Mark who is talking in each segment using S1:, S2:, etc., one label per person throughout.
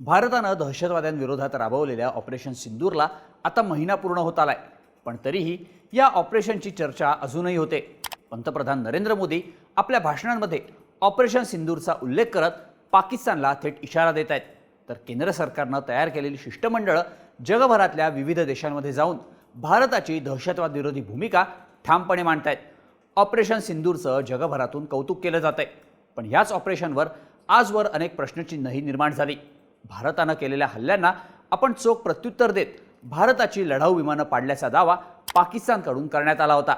S1: भारतानं दहशतवाद्यांविरोधात राबवलेल्या ऑपरेशन सिंदूरला आता महिना पूर्ण होत आलाय. पण तरीही या ऑपरेशनची चर्चा अजूनही होते. पंतप्रधान नरेंद्र मोदी आपल्या भाषणांमध्ये ऑपरेशन सिंदूरचा उल्लेख करत पाकिस्तानला थेट इशारा देत आहेत. तर केंद्र सरकारनं तयार केलेली शिष्टमंडळं जगभरातल्या विविध देशांमध्ये जाऊन भारताची दहशतवाद विरोधी भूमिका ठामपणे मांडतायत. ऑपरेशन सिंदूरचं जगभरातून कौतुक केलं जात आहे पण याच ऑपरेशनवर आजवर अनेक प्रश्नचिन्हही निर्माण झाली. भारतानं केलेल्या हल्ल्यांना आपण चोख प्रत्युत्तर देत भारताची लढाऊ विमानं पाडल्याचा दावा पाकिस्तानकडून करण्यात आला होता.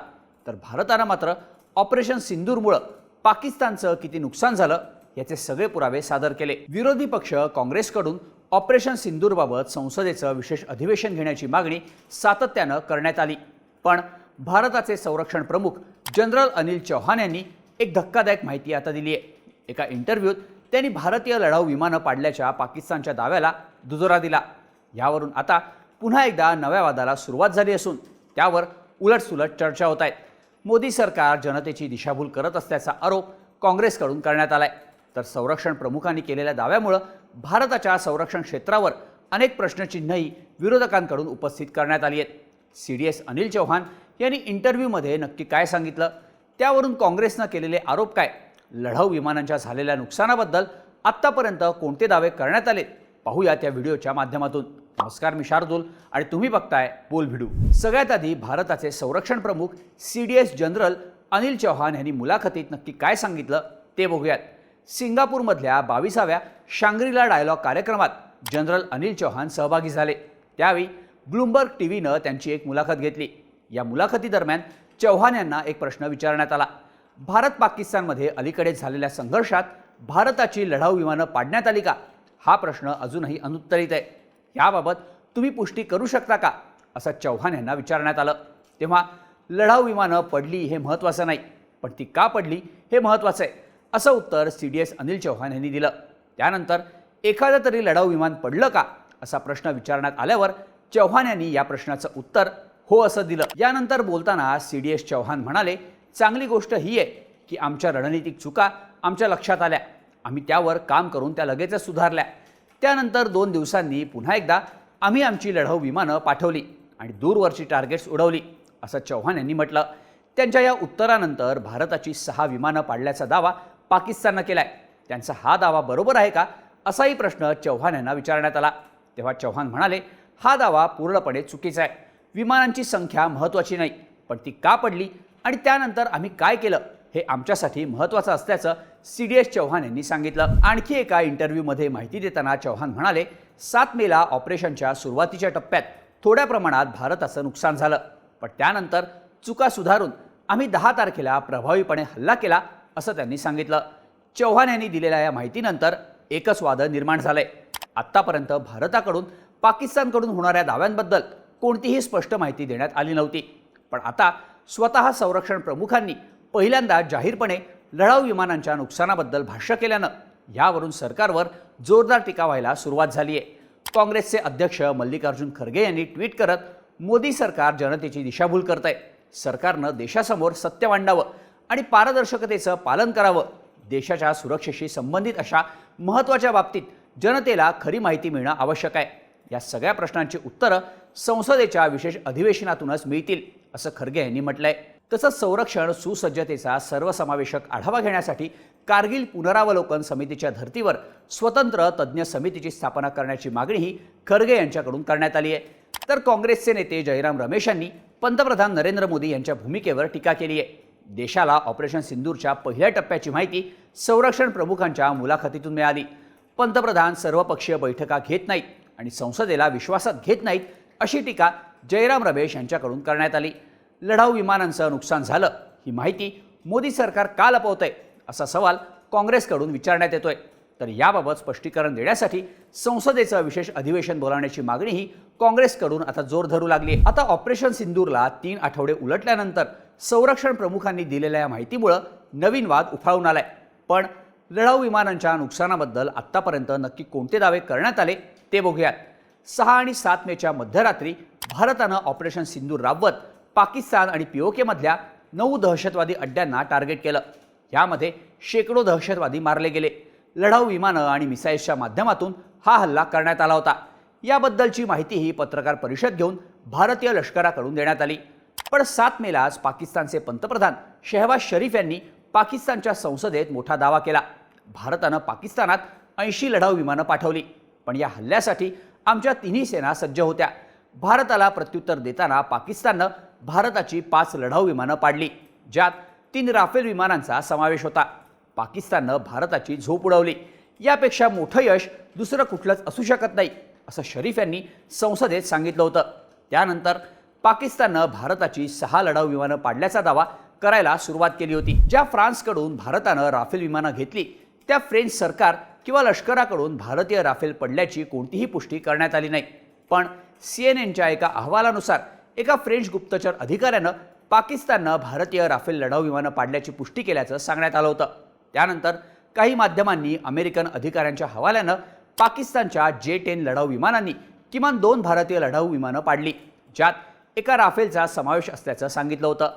S1: तर भारतानं मात्र ऑपरेशन सिंदूरमुळं पाकिस्तानचं किती नुकसान झालं याचे सगळे पुरावे सादर केले. विरोधी पक्ष काँग्रेसकडून ऑपरेशन सिंदूरबाबत संसदेचं विशेष अधिवेशन घेण्याची मागणी सातत्यानं करण्यात आली. पण भारताचे संरक्षण प्रमुख जनरल अनिल चौहान यांनी एक धक्कादायक माहिती आता दिली आहे एका इंटरव्ह्यूत त्यांनी भारतीय लढाऊ विमानं पाडल्याच्या पाकिस्तानच्या दाव्याला दुजोरा दिला. यावरून आता पुन्हा एकदा नव्या वादाला सुरुवात झाली असून त्यावर उलटसुलट चर्चा होत आहेत मोदी सरकार जनतेची दिशाभूल करत असल्याचा आरोप काँग्रेसकडून करण्यात आलाय. तर संरक्षण प्रमुखांनी केलेल्या दाव्यामुळं भारताच्या संरक्षण क्षेत्रावर अनेक प्रश्नचिन्हही विरोधकांकडून उपस्थित करण्यात आली आहेत. C D S Anil Chauhan यांनी इंटरव्ह्यूमध्ये नक्की काय सांगितलं? त्यावरून काँग्रेसनं केलेले आरोप काय? लढाऊ विमानांच्या झालेल्या नुकसानाबद्दल आत्तापर्यंत कोणते दावे करण्यात आले? पाहूया त्या व्हिडिओच्या माध्यमातून. नमस्कार मी शार्दूल आणि तुम्ही बघताय बोल भिडू सगळ्यात आधी भारताचे संरक्षण प्रमुख C D S general Anil Chauhan यांनी मुलाखतीत नक्की काय सांगितलं ते बघूयात. सिंगापूरमधल्या बावीसाव्या शांग्रीला डायलॉग कार्यक्रमात जनरल अनिल चौहान सहभागी झाले. त्यावेळी ब्लूमबर्ग टी व्हीनं त्यांची एक मुलाखत घेतली. या मुलाखतीदरम्यान चौहान यांना एक प्रश्न विचारण्यात आला. भारत पाकिस्तानमध्ये अलीकडे झालेल्या संघर्षात भारताची लढाऊ विमानं पाडण्यात आली का? हा प्रश्न अजूनही अनुत्तरित आहे. याबाबत तुम्ही पुष्टी करू शकता का? असं चौहान यांना विचारण्यात आलं. तेव्हा लढाऊ विमानं पडली हे महत्त्वाचं नाही पण ती का पडली हे महत्त्वाचं आहे असं उत्तर C D S Anil Chauhan यांनी दिलं. त्यानंतर एखादं तरी लढाऊ विमान पडलं का? असा प्रश्न विचारण्यात आल्यावर चौहान यांनी या प्रश्नाचं उत्तर हो असं दिलं. यानंतर बोलताना सी डी एस चौहान म्हणाले चांगली गोष्ट ही आहे की आमच्या रणनीतिक चुका आमच्या लक्षात आल्या. आम्ही त्यावर काम करून त्या लगेचच सुधारल्या. त्यानंतर दोन दिवसांनी पुन्हा एकदा आम्ही आमची लढाऊ विमानं पाठवली आणि दूरवरची टार्गेट्स उडवली असं चौहान यांनी म्हटलं. त्यांच्या या उत्तरानंतर भारताची सहा विमानं पाडल्याचा दावा पाकिस्ताननं केलाय. त्यांचा हा दावा बरोबर आहे का असाही प्रश्न चौहान यांना विचारण्यात आला. तेव्हा चौहान म्हणाले हा दावा पूर्णपणे चुकीचा आहे. विमानांची संख्या महत्त्वाची नाही पण ती का पडली? आणि त्यानंतर आम्ही काय केलं हे आमच्यासाठी महत्त्वाचं असल्याचं सी डी एस चौहान यांनी सांगितलं. आणखी एका इंटरव्ह्यूमध्ये माहिती देताना चौहान म्हणाले सात मेला ऑपरेशनच्या सुरुवातीच्या टप्प्यात थोड्या प्रमाणात भारताचं नुकसान झालं. पण त्यानंतर चुका सुधारून आम्ही दहा तारखेला प्रभावीपणे हल्ला केला असं त्यांनी सांगितलं. चौहान यांनी दिलेल्या या माहितीनंतर एकच वाद निर्माण झालंय आत्तापर्यंत भारताकडून पाकिस्तानकडून होणाऱ्या दाव्यांबद्दल कोणतीही स्पष्ट माहिती देण्यात आली नव्हती. पण आता स्वतः संरक्षण प्रमुखांनी पहिल्यांदा जाहीरपणे लढाऊ विमानांच्या नुकसानाबद्दल भाष्य केल्यानं यावरून सरकारवर जोरदार टीका व्हायला सुरुवात झाली आहे काँग्रेसचे अध्यक्ष मल्लिकार्जुन खरगे यांनी ट्विट करत मोदी सरकार जनतेची दिशाभूल करत आहे सरकारनं देशासमोर सत्य मांडावं आणि पारदर्शकतेचं पालन करावं. देशाच्या सुरक्षेशी संबंधित अशा महत्त्वाच्या बाबतीत जनतेला खरी माहिती मिळणं आवश्यक आहे. या सगळ्या प्रश्नांची उत्तरं संसदेच्या विशेष अधिवेशनातूनच मिळतील. असं खरगे यांनी म्हटलंय. तसंच संरक्षण सुसज्जतेचा सर्वसमावेशक आढावा घेण्यासाठी कारगिल पुनरावलोकन समितीच्या धर्तीवर स्वतंत्र तज्ज्ञ समितीची स्थापना करण्याची मागणीही खरगे यांच्याकडून करण्यात आली आहे तर काँग्रेसचे नेते जयराम रमेश यांनी पंतप्रधान नरेंद्र मोदी यांच्या भूमिकेवर टीका केली आहे देशाला ऑपरेशन सिंदूरच्या पहिल्या टप्प्याची माहिती संरक्षण प्रमुखांच्या मुलाखतीतून मिळाली. पंतप्रधान सर्वपक्षीय बैठका घेत नाहीत आणि संसदेला विश्वासात घेत नाहीत अशी टीका जयराम रमेश यांच्याकडून करण्यात आली. लढाऊ विमानांचं नुकसान झालं. ही माहिती मोदी सरकार का लपवतंय? असा सवाल काँग्रेसकडून विचारण्यात येतोय. तर याबाबत स्पष्टीकरण देण्यासाठी संसदेचं विशेष अधिवेशन बोलावण्याची मागणीही काँग्रेसकडून आता जोर धरू लागली आता ऑपरेशन सिंदूरला तीन आठवडे उलटल्यानंतर संरक्षण प्रमुखांनी दिलेल्या या माहितीमुळं नवीन वाद उफाळून आलाय. पण लढाऊ विमानांच्या नुकसानाबद्दल आत्तापर्यंत नक्की कोणते दावे करण्यात आले ते बघूयात. सहा आणि सात मेच्या मध्यरात्री भारतानं ऑपरेशन सिंधू राबवत पाकिस्तान आणि पीओकेमधल्या नऊ दहशतवादी अड्ड्यांना टार्गेट केलं. यामध्ये शेकडो दहशतवादी मारले गेले. लढाऊ विमानं आणि मिसाईल्सच्या माध्यमातून हा हल्ला करण्यात आला होता. याबद्दलची माहितीही पत्रकार परिषद घेऊन भारतीय लष्कराकडून देण्यात आली. पण सात मेलाच पाकिस्तानचे पंतप्रधान शेहबाज शरीफ यांनी पाकिस्तानच्या संसदेत मोठा दावा केला. भारतानं पाकिस्तानात ऐंशी लढाऊ विमानं पाठवली. पण या हल्ल्यासाठी आमच्या तिन्ही सेना सज्ज होत्या. भारताला प्रत्युत्तर देताना पाकिस्ताननं भारताची पाच लढाऊ विमानं पाडली ज्यात तीन राफेल विमानांचा समावेश होता. पाकिस्ताननं भारताची झोप उडवली. यापेक्षा मोठं यश दुसरं कुठलंच असू शकत नाही असं शरीफ यांनी संसदेत सांगितलं होतं. त्यानंतर पाकिस्ताननं भारताची सहा लढाऊ विमानं पाडल्याचा दावा करायला सुरुवात केली होती ज्या फ्रान्सकडून भारतानं राफेल विमानं घेतली. त्या फ्रेंच सरकार किंवा लष्कराकडून भारतीय राफेल पडल्याची कोणतीही पुष्टी करण्यात आली नाही. पण सी एन एनच्या एका अहवालानुसार एका फ्रेंच गुप्तचर अधिकाऱ्यानं पाकिस्ताननं भारतीय राफेल लढाऊ विमानं पाडल्याची पुष्टी केल्याचं सांगण्यात आलं होतं. त्यानंतर काही माध्यमांनी अमेरिकन अधिकाऱ्यांच्या हवाल्यानं पाकिस्तानच्या जे टेन लढाऊ विमानांनी किमान दोन भारतीय लढाऊ विमानं पाडली ज्यात एका राफेलचा समावेश असल्याचं सांगितलं होतं.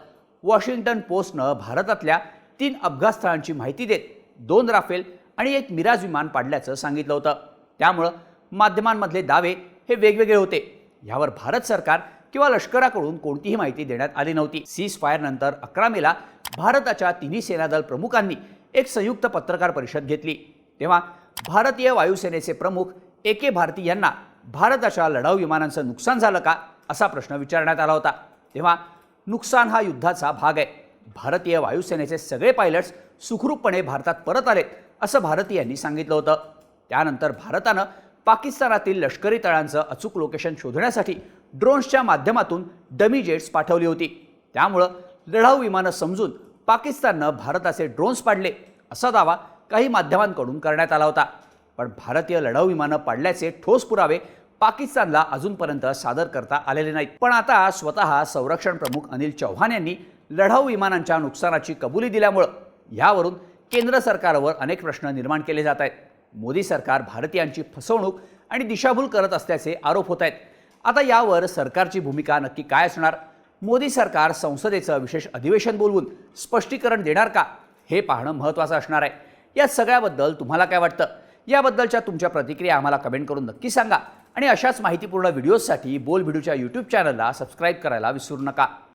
S1: वॉशिंग्टन पोस्टनं भारतातल्या तीन अपघातस्थळांची माहिती देत दोन राफेल आणि एक मिराज विमान पाडल्याचं सांगितलं होतं. त्यामुळं माध्यमांमधले दावे हे वेगवेगळे होते. यावर भारत सरकार किंवा लष्कराकडून कोणतीही माहिती देण्यात आली नव्हती. सीज फायरनंतर अकरा मेला भारताच्या तिन्ही सेनादल प्रमुखांनी एक संयुक्त पत्रकार परिषद घेतली. तेव्हा भारतीय वायुसेनेचे प्रमुख ए के भारती यांना भारताच्या लढाऊ विमानांचं नुकसान झालं का? असा प्रश्न विचारण्यात आला होता. तेव्हा नुकसान हा युद्धाचा भाग आहे. भारतीय वायुसेनेचे सगळे पायलट्स सुखरूपपणे भारतात परत आलेत असं भारतीयांनी सांगितलं होतं. त्यानंतर भारतानं पाकिस्तानातील लष्करी तळांचं अचूक लोकेशन शोधण्यासाठी ड्रोन्सच्या माध्यमातून डमी जेट्स पाठवली होती. त्यामुळं लढाऊ विमानं समजून पाकिस्ताननं भारताचे ड्रोन्स पाडले असा दावा काही माध्यमांकडून करण्यात आला होता. पण भारतीय लढाऊ विमानं पाडल्याचे ठोस पुरावे पाकिस्तानला अजूनपर्यंत सादर करता आलेले नाहीत. पण आता स्वतः संरक्षण प्रमुख अनिल चौहान यांनी लढाऊ विमानांच्या नुकसानाची कबुली दिल्यामुळं यावरून केंद्र सरकारवर अनेक प्रश्न निर्माण केले जात आहेत. मोदी सरकार भारतीयांची फसवणूक आणि दिशाभूल करत असल्याचे आरोप होत आहेत. आता यावर सरकारची भूमिका नक्की काय असणार? मोदी सरकार संसदेचं विशेष अधिवेशन बोलवून स्पष्टीकरण देणार का? हे पाहणं महत्त्वाचं असणार आहे. या सगळ्याबद्दल तुम्हाला काय वाटतं? याबद्दलच्या तुमच्या प्रतिक्रिया आम्हाला कमेंट करून नक्की सांगा. आणि अशाच माहितीपूर्ण व्हिडिओजसाठी बोल व्हिडिओच्या यूट्यूब चॅनलला सबस्क्राईब करायला विसरू नका.